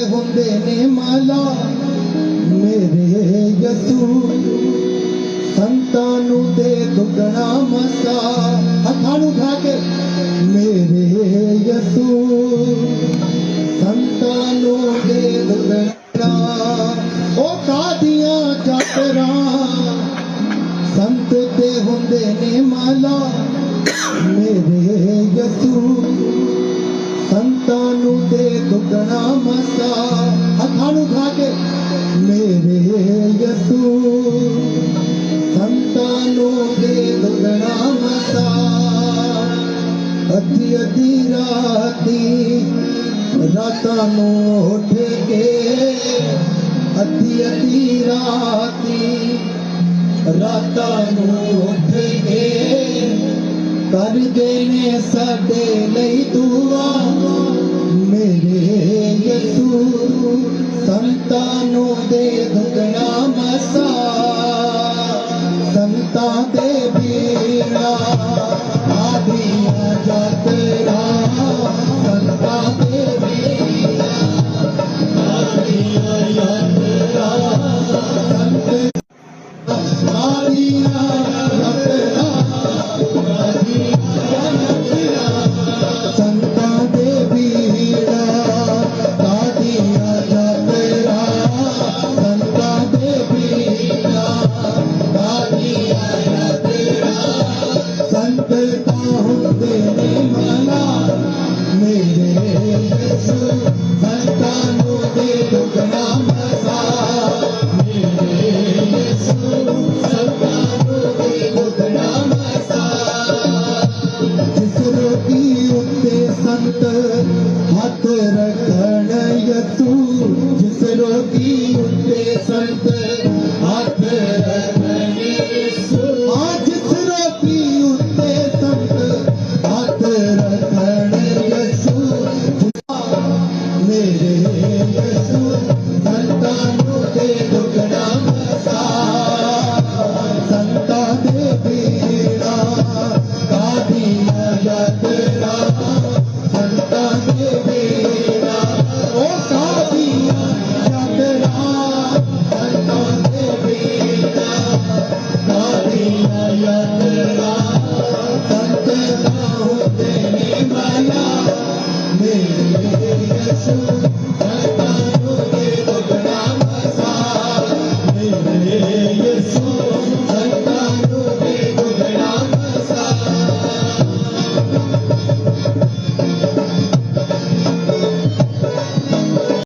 ਹੁੰਦੇ ਨੇ ਮਾਲਾ, ਮੇਰੇ ਯਸੂ। ਸੰਤਾਂ ਨੂੰ ਦੇ ਦੁੱਗਣਾ ਮਸਾ। ਹੱਥਾਂ ਨੂੰ ਉਠਾ ਕੇ, ਮੇਰੇ ਯਸੂ। ਸੰਤਾਂ ਨੂੰ ਦੇ ਦੁੱਗਣਾ ਉਹ ਕਾਦੀਆਂ ਚਾਤਰਾਂ ਸੰਤ ਤੇ ਹੁੰਦੇ ਨੇ ਮਾਲਾ, ਮੇਰੇ ਯਸੂ। ਨੂੰ ਦੇ ਦੁੱਗਣਾ ਮਸਾ ਹੱਥਾਂ ਨੂੰ ਖਾ ਕੇ। ਮੇਰੇ ਯਸੂ, ਸੰਤਾਂ ਨੂੰ ਦੇ ਦੁੱਗਣਾ ਮਸਾ ਅੱਧੀ ਅੱਧੀ ਰਾਤੀ ਰਾਤਾਂ ਨੂੰ ਉੱਠ ਕੇ। ਅੱਧੀ ਅੱਧੀ ਰਾਤੀ ਰਾਤਾਂ ਨੂੰ ਉੱਠ ਕੇ। ਕਰਦੇ ਨੇ ਸਾਡੇ ਲਈ ਦੁਆ। संतो दे संता दे संते तूंसरो पी संत हथ जिस पी संत हथ रखण मेरे माया